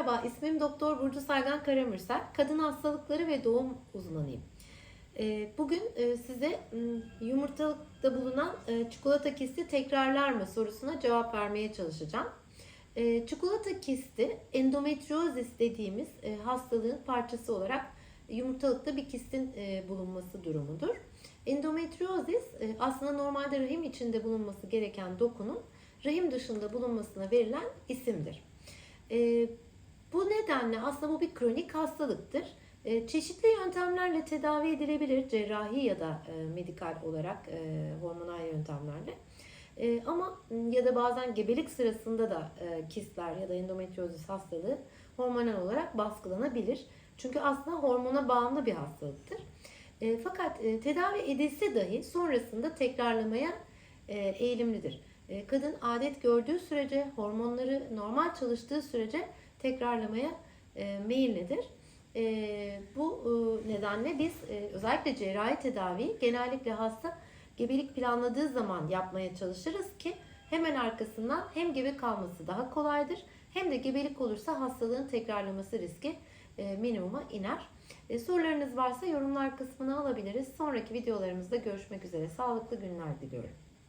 Merhaba, ismim Doktor Burcu Saygan Karamürsel. Kadın hastalıkları ve doğum uzmanıyım. Ee, Bugün e, size yumurtalıkta bulunan e, çikolata kisti tekrarlar mı sorusuna cevap vermeye çalışacağım. E, Çikolata kisti endometriozis dediğimiz e, hastalığın parçası olarak yumurtalıkta bir kistin bulunması durumudur. Endometriozis aslında normalde rahim içinde bulunması gereken dokunun rahim dışında bulunmasına verilen isimdir. E, bu nedenle aslında bu bir kronik hastalıktır. E, çeşitli yöntemlerle tedavi edilebilir, cerrahi ya da e, medikal olarak e, hormonal yöntemlerle. E, ama ya da bazen gebelik sırasında da e, kistler ya da endometriozis hastalığı hormonal olarak baskılanabilir. Çünkü aslında hormona bağımlı bir hastalıktır. E, fakat tedavi edilse dahi sonrasında tekrarlamaya eğilimlidir. E, kadın adet gördüğü sürece, hormonları normal çalıştığı sürece tekrarlamaya e, meyillidir. E, bu nedenle biz özellikle cerrahi tedaviyi genellikle hasta gebelik planladığı zaman yapmaya çalışırız ki hemen arkasından hem gebe kalması daha kolaydır hem de gebelik olursa hastalığın tekrarlaması riski minimuma iner. Sorularınız varsa yorumlar kısmına alabiliriz. Sonraki videolarımızda görüşmek üzere. Sağlıklı günler diliyorum.